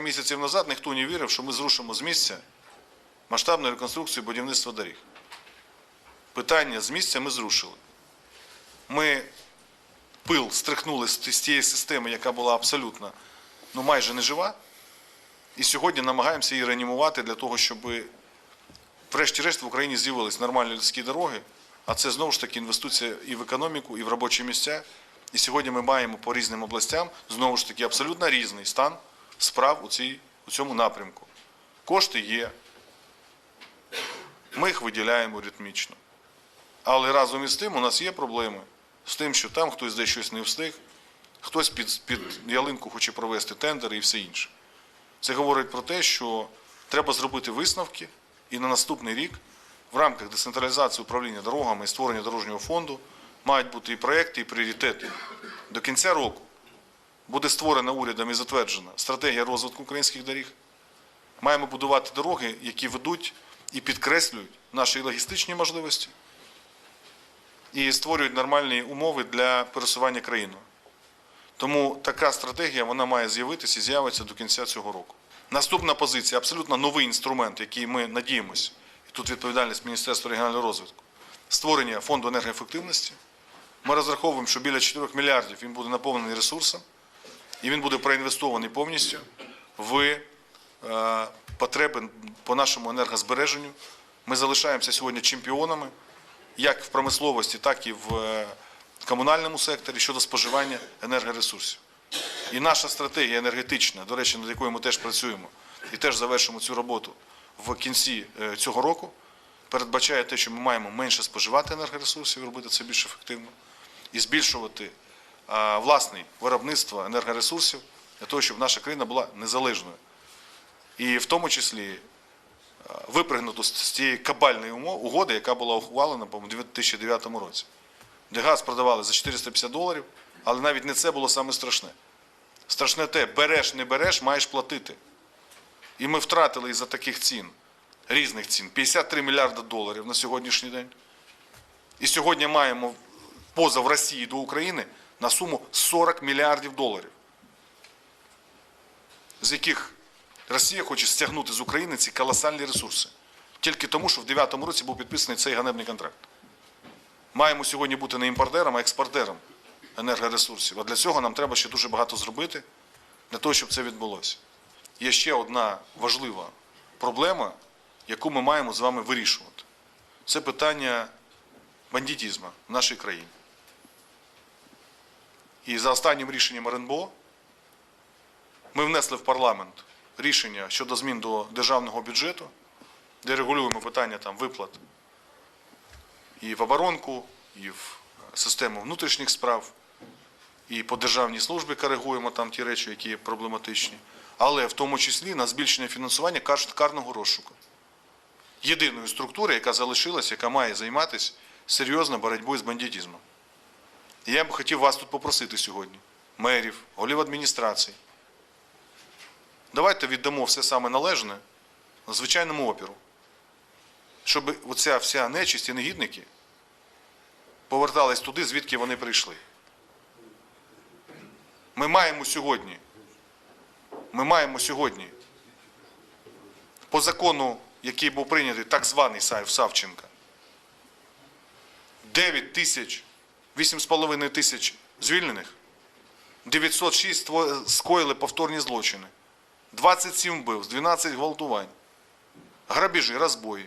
місяців назад ніхто не вірив, що ми зрушимо з місця масштабну реконструкцію будівництва доріг. Питання з місця ми зрушили. Ми пил стрихнули з тієї системи, яка була абсолютно ну, майже нежива. І сьогодні намагаємося її реанімувати для того, щоб врешті-решт в Україні з'явились нормальні людські дороги, а це знову ж таки інвестиція і в економіку, і в робочі місця. І сьогодні ми маємо по різним областям знову ж таки абсолютно різний стан справ у, цій, у цьому напрямку. Кошти є, ми їх виділяємо ритмічно. Але разом із тим у нас є проблеми з тим, що там хтось десь щось не встиг, хтось під, під ялинку хоче провести тендери і все інше. Це говорить про те, що треба зробити висновки і на наступний рік в рамках децентралізації управління дорогами і створення дорожнього фонду мають бути і проекти, і пріоритети. До кінця року буде створена урядом і затверджена стратегія розвитку українських доріг. Маємо будувати дороги, які ведуть і підкреслюють наші логістичні можливості і створюють нормальні умови для пересування країною. Тому така стратегія вона має з'явитися і з'явиться до кінця цього року. Наступна позиція абсолютно новий інструмент, який ми надіємося, і тут відповідальність Міністерства регіонального розвитку, створення фонду енергоефективності. Ми розраховуємо, що біля 4 мільярдів він буде наповнений ресурсом, і він буде проінвестований повністю в е, потреби по нашому енергозбереженню. Ми залишаємося сьогодні чемпіонами як в промисловості, так і в е, комунальному секторі щодо споживання енергоресурсів. І наша стратегія енергетична, до речі, над якою ми теж працюємо і теж завершимо цю роботу в кінці е, цього року, передбачає те, що ми маємо менше споживати енергоресурсів і робити це більш ефективно, і збільшувати власне виробництво енергоресурсів для того, щоб наша країна була незалежною. І в тому числі а, випригнути з тієї кабальної угоди, яка була ухвалена у 2009 році, де газ продавали за 450 доларів, але навіть не це було саме страшне. Страшне те, береш, не береш, маєш платити. І ми втратили із-за таких цін, різних цін, 53 мільярди доларів на сьогоднішній день. І сьогодні маємо позов Росії до України на суму 40 мільярдів доларів, з яких Росія хоче стягнути з України ці колосальні ресурси. Тільки тому, що в 2009 році був підписаний цей ганебний контракт. Маємо сьогодні бути не імпортером, а експортером енергоресурсів. А для цього нам треба ще дуже багато зробити, для того, щоб це відбулося. Є ще одна важлива проблема, яку ми маємо з вами вирішувати. Це питання бандитізму в нашій країні. І за останнім рішенням РНБО ми внесли в парламент рішення щодо змін до державного бюджету, де регулюємо питання там, виплат і в оборонку, і в систему внутрішніх справ, і по державній службі коригуємо там ті речі, які є проблематичні, але в тому числі на збільшення фінансування кар- карного розшуку. Єдиної структури, яка залишилась, яка має займатися серйозно боротьбою з бандитизмом. І я б хотів вас тут попросити сьогодні, мерів, голів адміністрацій. Давайте віддамо все саме належне звичайному опіру, щоб оця вся нечисть і негідники повертались туди, звідки вони прийшли. Ми маємо сьогодні, ми маємо сьогодні по закону, який був прийнятий, так званий Саїв Савченка, 9 тисяч, 8,5 тисяч звільнених, 906 скоїли повторні злочини, 27 вбивств, 12 гвалтувань, грабіжі, розбої.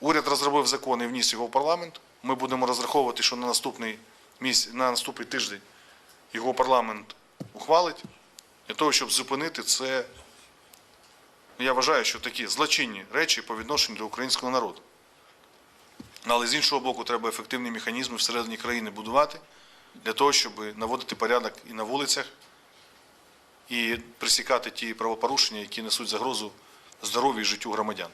Уряд розробив закон і вніс його в парламент. Ми будемо розраховувати, що на наступний місяць, на наступний тиждень його парламент ухвалить для того, щоб зупинити це. Я вважаю, що такі злочинні речі по відношенню до українського народу. Ну, але з іншого боку, треба ефективні механізми всередині країни будувати для того, щоб наводити порядок і на вулицях, і присікати ті правопорушення, які несуть загрозу здоров'ю і життю громадян.